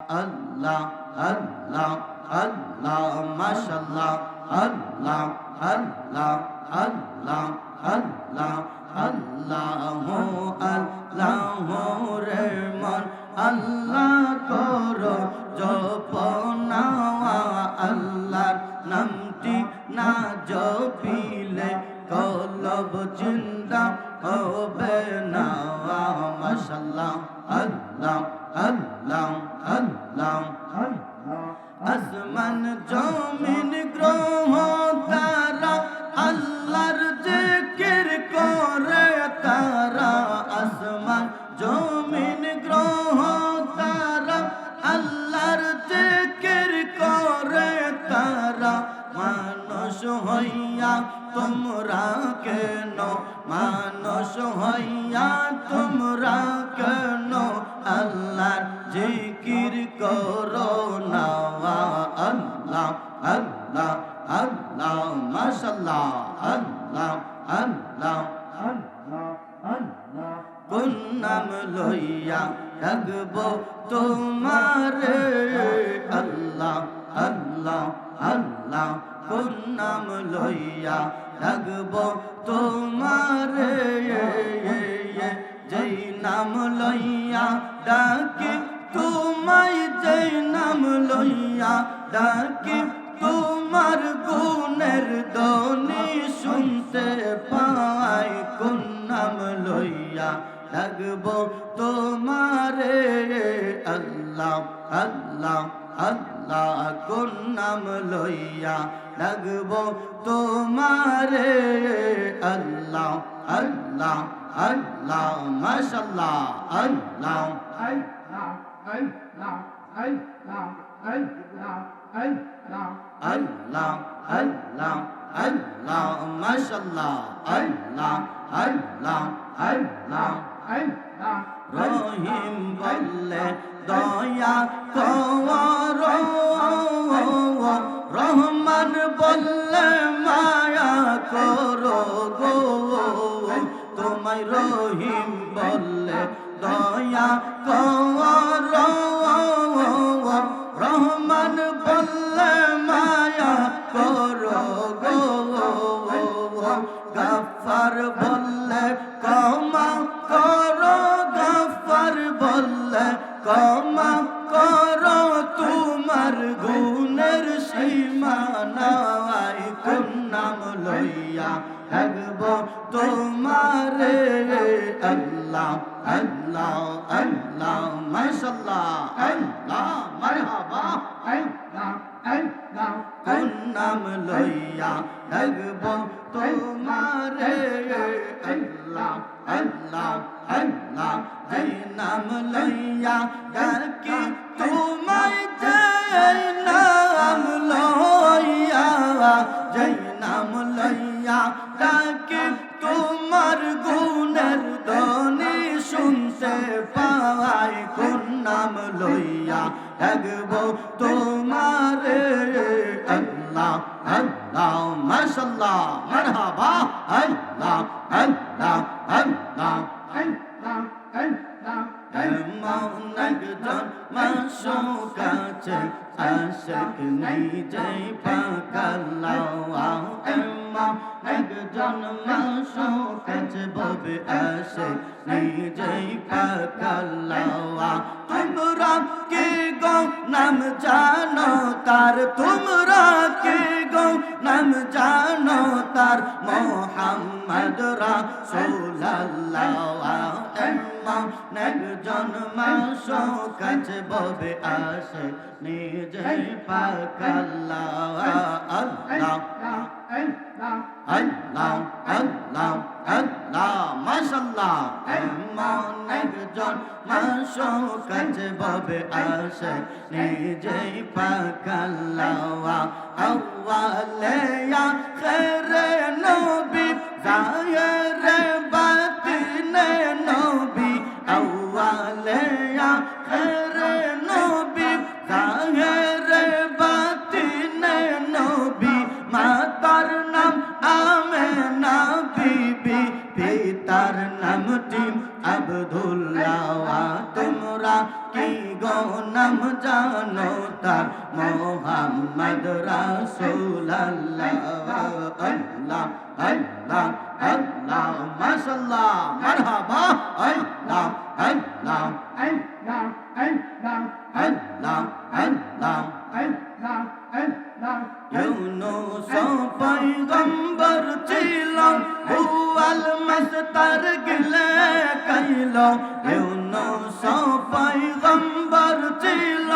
আল্লাহ আল্লাহ আল্লাহ মাশাল্লাহ আল্লাহ আল্লাহ আল্লাহ আল্লাহ আল্লাহ আল্লাহ রে মন। আল্লাহ করো জপনা আল্লাহর নামটি না জপিলে, কলব জিন্দা হবে আল্লাহ মাশাল্লাহ আল্লাহ আল্লাহ। কোন নাম লইয়া ডাকবো তোমারে? আল্লাহ আল্লাহ আল্লাহ। কোন নাম লইয়া ডাকবো তোমারে? যেই নাম লইয়া ডাকি, তোমায় যেই নাম লইয়া ডাকি তোমার গুণের দনি শুনতে পাই, কোন নাম লইয়া ডাকবো তোমারে আল্লাহ আল্লাহ আল্লাহ, কোন নাম লইয়া ডাকবো তোমারে আল্লাহ আল্লাহ আল্লাহ মাশাল্লাহ আল্লাহ আল্লাহ আল্লাহ আল্লাহ। মাশাল্লাহ আল্লাহ আল্লাহ আল্লাহ রহিম বললে দয়া কর রহমান বললে মায়া করো গো। তোমায় রহিম বললে দয়া কর করো গো গাফার বললে কমা করো, গাফার বললে কমা করো, তোমার গুণের সীমানায় কোন নাম লইয়া থাকব? তোমারে আল্লাহ আল্লাহ আল্লাহ মাশাল্লাহ আল্লাহ, মারহাবা কোন নাম লইয়া থাকব তোমারে আল্লাহ আল্লাহ আল্লাহ যেই নাম লইয়া ডাকি তোমায় যেই লইয়া তোমার আল্লাহ আল্লাহ মাশাল্লাহ মারহাবা আল্লাহ আল্লাহ। নাম জানো তার, তোমরা কে গো? নাম জানো তার, মোহাম্মদ রাসূলুল্লাহ। একজন মাসো, কাছে ববে আসে, নিজে আল্লাহ আল্লাহ আল্লাহ আল্লাহ মাশাল্লাহ এমন একজন মাসো কাছে ববে আসে নিজেই পাকাল্লাহ আওয়ালে আখিরে নবী জাহিরে বাতিনে আল্লাহ আল্লাহ আল্লাহ মাশাআল্লাহ মারহাবা আল্লাহ আল্লাহ Allah, Allah, আল্লাহ আল্লাহ Allah, Allah, ইউনুস পয়গম্বর ছিল ভুয়াল মস্তার গিলে কইল ইউনুস পয়গম্বর ছিল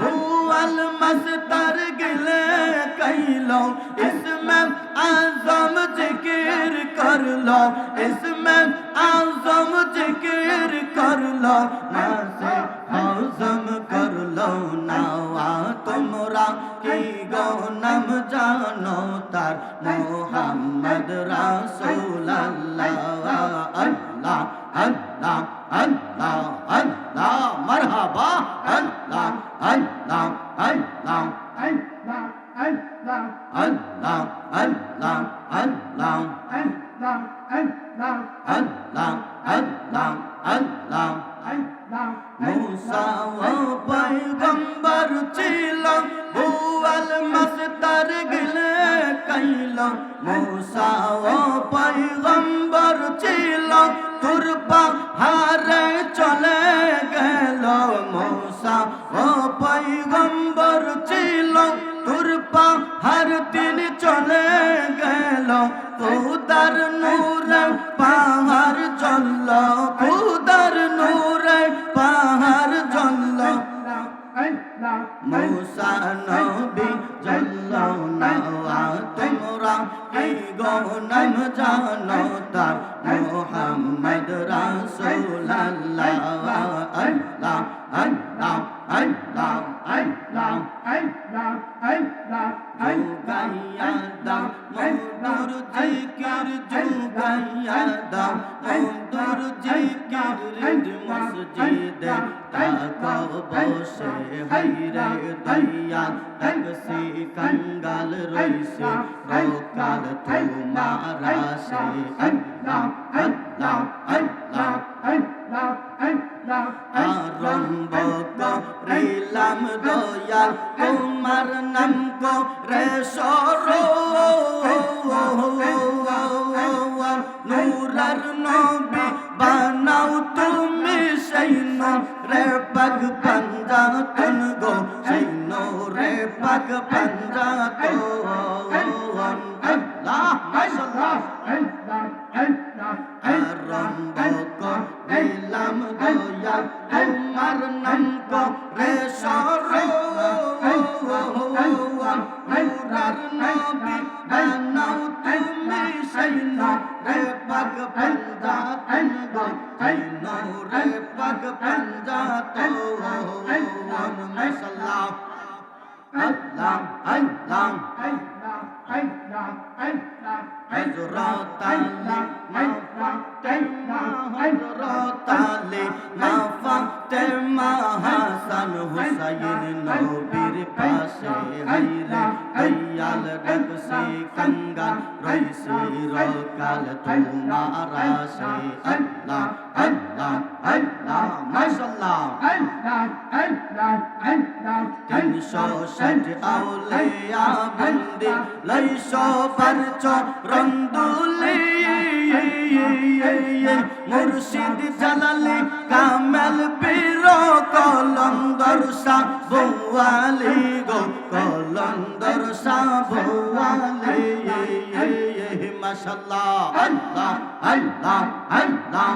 ভুয়াল মস্তার গিলে কইল इसमें आजम जिक्र कर लो ना से आजम कर लो नावा तुमरा की गो नम जानो तार मोहम्मद रसूल अल्लाह अल्लाह अल्लाह अल्लाह अल्लाह मरहबा মুসা ও পয়গম্বর ছিল বুয়াল মস্তার গিলে কইল মুসা ও পয়গম্বর ছিল তুরপা হারে চলে গেল মুসা ও পয়গম্বর ছিল তুরপা হার দিন চলে গেল খুদার নূরে পাহাড় চলল। कंगाल रोई से रोकाल तू मारा से আরম্ভ করিলাম দয়াল তোমার নাম করে সর নুরার নবী বানাও তুমি সেই রে পাগ পাঞ্জা তন গো সেই রে পাগ পাঞ্জা তো আল্লাহ মাশাআল্লাহ আরম্ভ করিলাম দয়া তোমার নাম করে সরো নূরার নবী বানাও তুমি সেই রে পাক পাঞ্জা তুন গো সেই রে পাক পাঞ্জা তো মাশাআল্লাহ lang ein lang ein lang ein lang ein lang حضرات علی حضرات علی ما فاطمہ حسن حسین নবীর পাশে হাইরে দয়াল রবসে কঙ্গাল রইসে রকাল তোমার আশে আল্লাহ আল্লাহ আল্লাহ মাশাআল্লাহ আল্লাহ আল্লাহ তিনশো ষাট আউলিয়া বন্দি লইশো পারচ রন্দুলি মুর্শিদ জালালি কামেল পীর কলন্দর শাহ বৌয়ালি গো কলন্দর শাহ বৌয়ালি মাশাল্লাহ আল্লাহ আল্লাহ আল্লাহ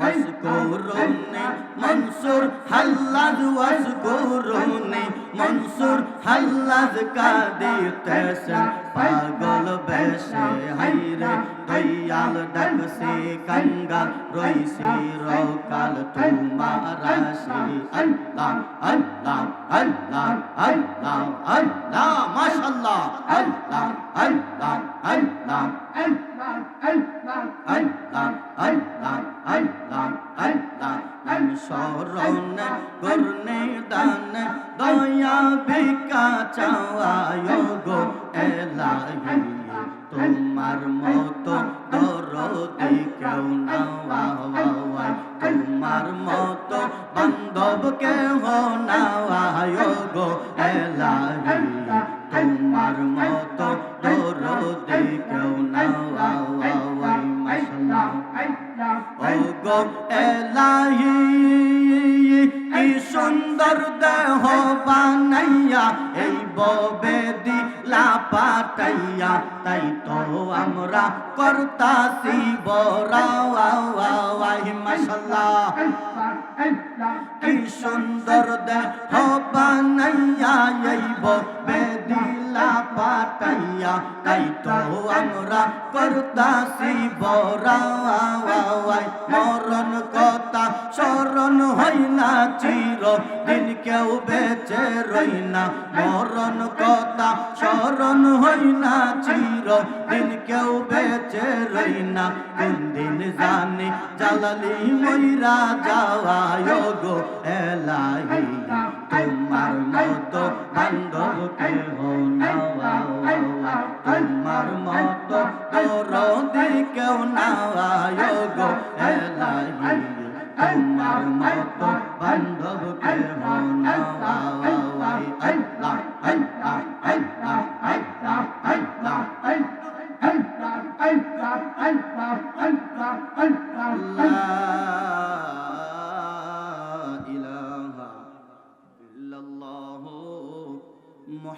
واذكروني منصور حلاج واذكروني منصور حلاج কাঁদিতেছে পাগল বেশে হাইরে দয়াল ডাকছে কঙ্গাল রইছে রকাল তোমার আসে। আল্লাহ আল্লাহ আল্লাহ আল্লাহ আল্লাহ মাশাআল্লাহ আল্লাহ আল্লাহ আল্লাহ। স্মরণ করনে দান দয়া ভিকা চাওয়ায় গো এলাহি তোমার মতো দরদি কেউ না ওয়াই তোমার মতো বান্ধব কেহ না গো এলাহি তোমার মতো দরদি কেউ না গো এলাহি, কি সুন্দর দেহ বানাইয়া এই ববে দিলা পাটাইয়া তাই তো আমরা করতাছি বড়াওয়াই মাশাল্লাহ। কি সুন্দর দেহ বানাইয়া এই ববে দিলা পাটাইয়া তাই তো আমরা করতাছি বড়াওয়াই মরণ কথা স্মরণ হয় না চির, দিন কেউ বেঁচে রই না। মরণ কথা স্মরণ হয় না চির, দিন কেউ বেঁচে রই না। কোন দিন জানি, জালালি ময়রা যাওয়া গো এলাহি। তোমার মতো বান্ধব কেহ তোমার মতো দরদি কেউ নাওয়া গো এলাহি, তোমার মতো বান্ধব কেহ আল্লাহ।